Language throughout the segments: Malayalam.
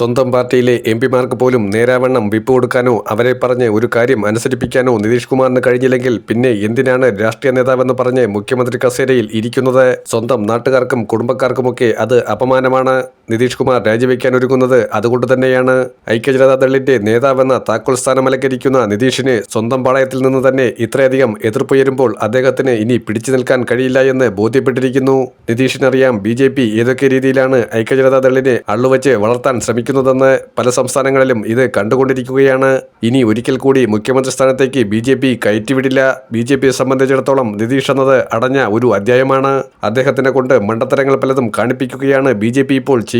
സ്വന്തം പാർട്ടിയിലെ എം പിമാർക്ക് പോലും നേരാവണ്ണം വിപ്പ് കൊടുക്കാനോ അവരെ പറഞ്ഞ് ഒരു കാര്യം അനുസരിപ്പിക്കാനോ നിതീഷ് കുമാറിന് കഴിഞ്ഞില്ലെങ്കിൽ പിന്നെ എന്തിനാണ് രാഷ്ട്രീയ നേതാവെന്ന് പറഞ്ഞ് മുഖ്യമന്ത്രി കസേരയിൽ ഇരിക്കുന്നത്? സ്വന്തം നാട്ടുകാർക്കും കുടുംബക്കാർക്കുമൊക്കെ അത് അപമാനമാണ്. നിതീഷ് കുമാർ രാജിവെക്കാൻ ഒരുങ്ങുന്നത് അതുകൊണ്ട് തന്നെയാണ് ഐക്യജനതാദളിന്റെ നേതാവെന്ന താക്കോൽ സ്ഥാനം അലങ്കരിക്കുന്ന നിതീഷിന് സ്വന്തം പാളയത്തിൽ നിന്ന് തന്നെ ഇത്രയധികം എതിർപ്പുയരുമ്പോൾ അദ്ദേഹത്തിന് ഇനി പിടിച്ചു നിൽക്കാൻ കഴിയില്ല എന്ന് ബോധ്യപ്പെട്ടിരിക്കുന്നു. നിതീഷിനറിയാം ബി ജെ പി ഏതൊക്കെ രീതിയിലാണ് ഐക്യജനതാദളിനെ അള്ളുവച്ച് വളർത്താൻ ശ്രമിക്കുന്നതെന്ന് പല സംസ്ഥാനങ്ങളിലും ഇത് കണ്ടുകൊണ്ടിരിക്കുകയാണ്. ഇനി ഒരിക്കൽ കൂടി മുഖ്യമന്ത്രി സ്ഥാനത്തേക്ക് ബി ജെ പി കയറ്റിവിടില്ല. ബി ജെ പിയെ സംബന്ധിച്ചിടത്തോളം നിതീഷ് എന്നത് അടഞ്ഞ ഒരു അധ്യായമാണ്. അദ്ദേഹത്തിനെ കൊണ്ട് മണ്ടത്തരങ്ങൾ പലതും കാണിപ്പിക്കുകയാണ് ബി ജെ പി ഇപ്പോൾ ചെയ്യുന്നത്.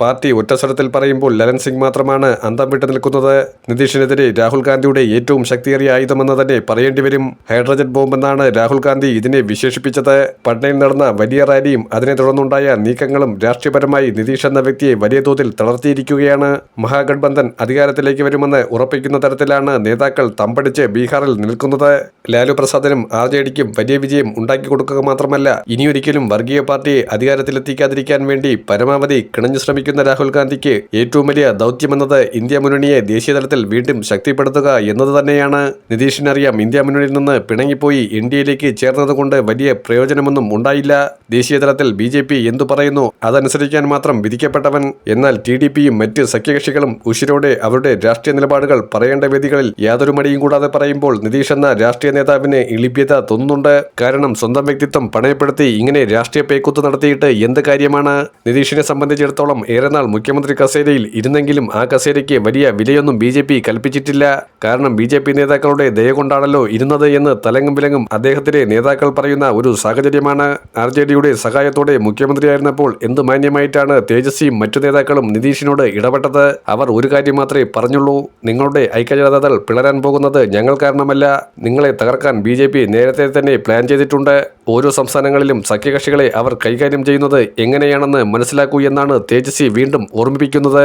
പാർട്ടി ഒറ്റസ്വരത്തിൽ പറയുമ്പോൾ ലലൻ സിംഗ് മാത്രമാണ് അന്തം വിട്ടു നിൽക്കുന്നത്. നിതീഷിനെതിരെ രാഹുൽ ഗാന്ധിയുടെ ഏറ്റവും ശക്തിയേറിയ ആയുധമെന്ന് തന്നെ പറയേണ്ടി വരും. ഹൈഡ്രജൻ ബോംബെന്നാണ് രാഹുൽ ഗാന്ധി ഇതിനെ വിശേഷിപ്പിച്ചത്. പട്നയിൽ നടന്ന വലിയ റാലിയും അതിനെ തുടർന്നുണ്ടായ നീക്കങ്ങളും രാഷ്ട്രീയപരമായി നിതീഷ് എന്ന വ്യക്തിയെ വലിയ തോതിൽ തളർത്തിയിരിക്കുകയാണ്. മഹാഗഡ്ബന്ധൻ അധികാരത്തിലേക്ക് വരുമെന്ന് ഉറപ്പിക്കുന്ന തരത്തിലാണ് നേതാക്കൾ തമ്പടിച്ച് ബീഹാറിൽ നിൽക്കുന്നത്. ലാലു പ്രസാദിനും ആർ ജെ ഡിക്കും വലിയ വിജയം ഉണ്ടാക്കി കൊടുക്കുക മാത്രമല്ല ഇനിയൊരിക്കലും വർഗീയ പാർട്ടിയെ അധികാരത്തിലെത്തിക്കാതിരിക്കാൻ വേണ്ടി പരമാവധി കിണഞ്ഞു ശ്രമിക്കുന്ന രാഹുൽ ഗാന്ധിക്ക് ഏറ്റവും വലിയ ദൗത്യമെന്നത് ഇന്ത്യ മുന്നണിയെ ദേശീയ തലത്തിൽ വീണ്ടും ശക്തിപ്പെടുത്തുക എന്നത് തന്നെയാണ്. നിതീഷിനറിയാം ഇന്ത്യ മുന്നണിയിൽ നിന്ന് പിണങ്ങിപ്പോയി എൻ ഡി എയിലേക്ക് ചേർന്നതുകൊണ്ട് വലിയ പ്രയോജനമൊന്നും ഉണ്ടായില്ല. ദേശീയതലത്തിൽ ബി ജെ പി എന്തു പറയുന്നു അതനുസരിക്കാൻ മാത്രം വിധിക്കപ്പെട്ടവൻ. എന്നാൽ ടി ഡി പിയും മറ്റ് സഖ്യകക്ഷികളും ഉശിരോടെ അവരുടെ രാഷ്ട്രീയ നിലപാടുകൾ പറയേണ്ട വേദികളിൽ യാതൊരു മടിയും കൂടാതെ പറയുമ്പോൾ നിതീഷ് എന്ന രാഷ്ട്രീയ നേതാവിന് ഇളിപ്യത തോന്നുന്നുണ്ട്. കാരണം സ്വന്തം വ്യക്തിത്വം പണയപ്പെടുത്തി ഇങ്ങനെ രാഷ്ട്രീയ പേക്കുത്ത് നടത്തിയിട്ട് എന്ത് കാര്യമാണ്? നിതീഷിനെ സംബന്ധിച്ചിടത്തോളം ഏറെ നാൾ മുഖ്യമന്ത്രി കസേരയിൽ ഇരുന്നെങ്കിലും ആ കസേരയ്ക്ക് വലിയ വിലയൊന്നും ബി ജെ പി കൽപ്പിച്ചിട്ടില്ല. കാരണം ബി ജെ പി നേതാക്കളുടെ ദയ കൊണ്ടാണല്ലോ ഇരുന്നത് എന്ന് തലങ്ങും വിലങ്ങും അദ്ദേഹത്തിലെ നേതാക്കൾ പറയുന്ന ഒരു സാഹചര്യമാണ്. ആർ ജെ ഡിയുടെ സഹായത്തോടെ മുഖ്യമന്ത്രിയായിരുന്നപ്പോൾ എന്ത് മാന്യമായിട്ടാണ് തേജസ്വിയും മറ്റു നേതാക്കളും നിതീഷിനോട് ഇടപെട്ടത്? അവർ ഒരു കാര്യം മാത്രമേ പറഞ്ഞുള്ളൂ. നിങ്ങളുടെ ഐക്യജനതാദൾ പിളരാൻ പോകുന്നത് ഞങ്ങൾ കാരണമല്ല. നിങ്ങളെ തകർക്കാൻ ബി നേരത്തെ തന്നെ പ്ലാൻ ചെയ്തിട്ടുണ്ട്. ഓരോ സംസ്ഥാനങ്ങളിലും സഖ്യകക്ഷികളെ അവർ കൈകാര്യം ചെയ്യുന്നത് എങ്ങനെയാണെന്ന് മനസ്സിലാക്കൂ എന്നാണ് തേജസ്വി വീണ്ടും ഓർമ്മിപ്പിക്കുന്നത്.